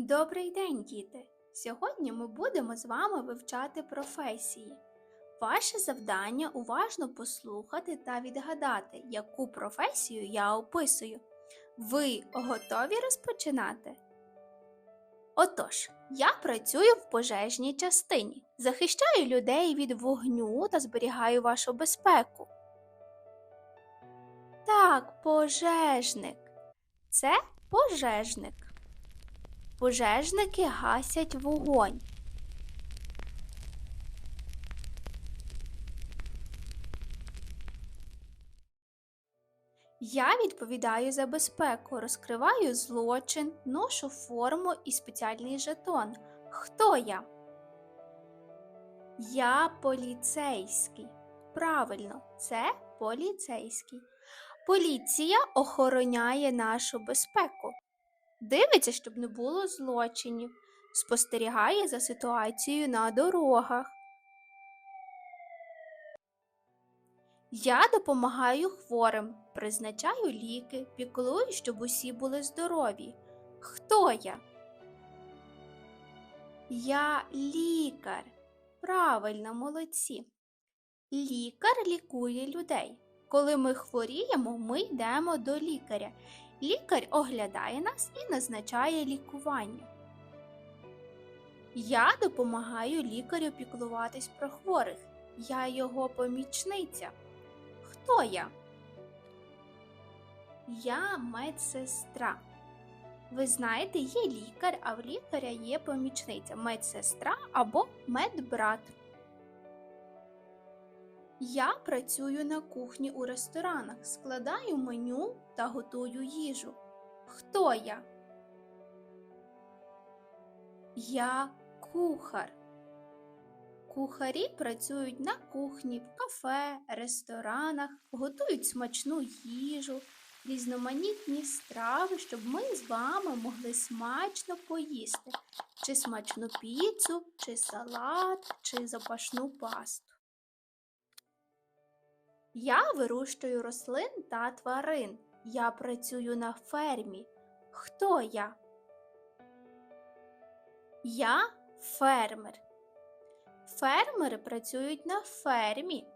Добрий день, діти! Сьогодні ми будемо з вами вивчати професії. Ваше завдання уважно послухати та відгадати, яку професію я описую. Ви готові розпочинати? Отож, я працюю в пожежній частині, захищаю людей від вогню та зберігаю вашу безпеку. Так, пожежник. Це пожежник. Пожежники гасять вогонь. Я відповідаю за безпеку, розкриваю злочин, ношу форму і спеціальний жетон. Хто я? Я поліцейський. Правильно, це поліцейський. Поліція охороняє нашу безпеку. Дивиться, щоб не було злочинів, спостерігає за ситуацією на дорогах. Я допомагаю хворим, призначаю ліки, піклую, щоб усі були здорові. Хто я? Я лікар. Правильно, молодці. Лікар лікує людей. Коли ми хворіємо, ми йдемо до лікаря. Лікар оглядає нас і назначає лікування. Я допомагаю лікарю піклуватись про хворих. Я його помічниця. Хто я? Я медсестра. Ви знаєте, є лікар, а в лікаря є помічниця медсестра або медбрат. Я працюю на кухні у ресторанах, складаю меню та готую їжу. Хто я? Я кухар. Кухарі працюють на кухні, в кафе, ресторанах, готують смачну їжу, різноманітні страви, щоб ми з вами могли смачно поїсти, чи смачну піцу, чи салат, чи запашну пасту. Я вирощую рослин та тварин. Я працюю на фермі. Хто я? Я фермер. Фермери працюють на фермі.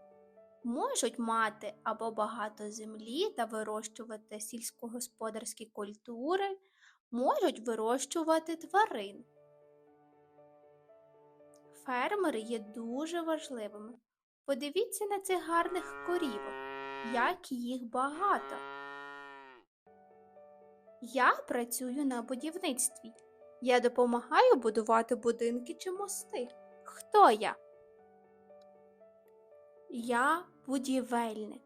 Можуть мати або багато землі та вирощувати сільськогосподарські культури, можуть вирощувати тварин. Фермери є дуже важливими. Подивіться на цих гарних корівок, як їх багато. Я працюю на будівництві. Я допомагаю будувати будинки чи мости. Хто я? Я будівельник.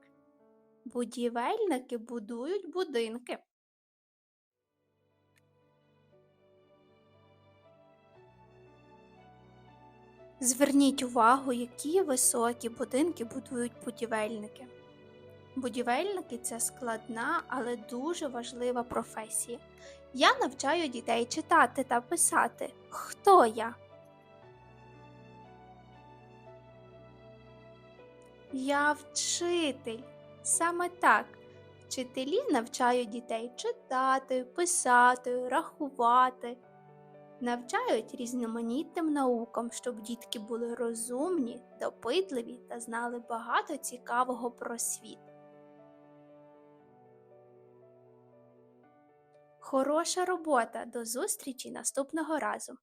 Будівельники будують будинки. Зверніть увагу, які високі будинки будують будівельники. Будівельники це складна, але дуже важлива професія. Я навчаю дітей читати та писати. Хто я? Я вчитель. Саме так. Вчителі навчають дітей читати, писати, рахувати навчають різноманітним наукам, щоб дітки були розумні, допитливі та знали багато цікавого про світ. Хороша робота. До зустрічі наступного разу!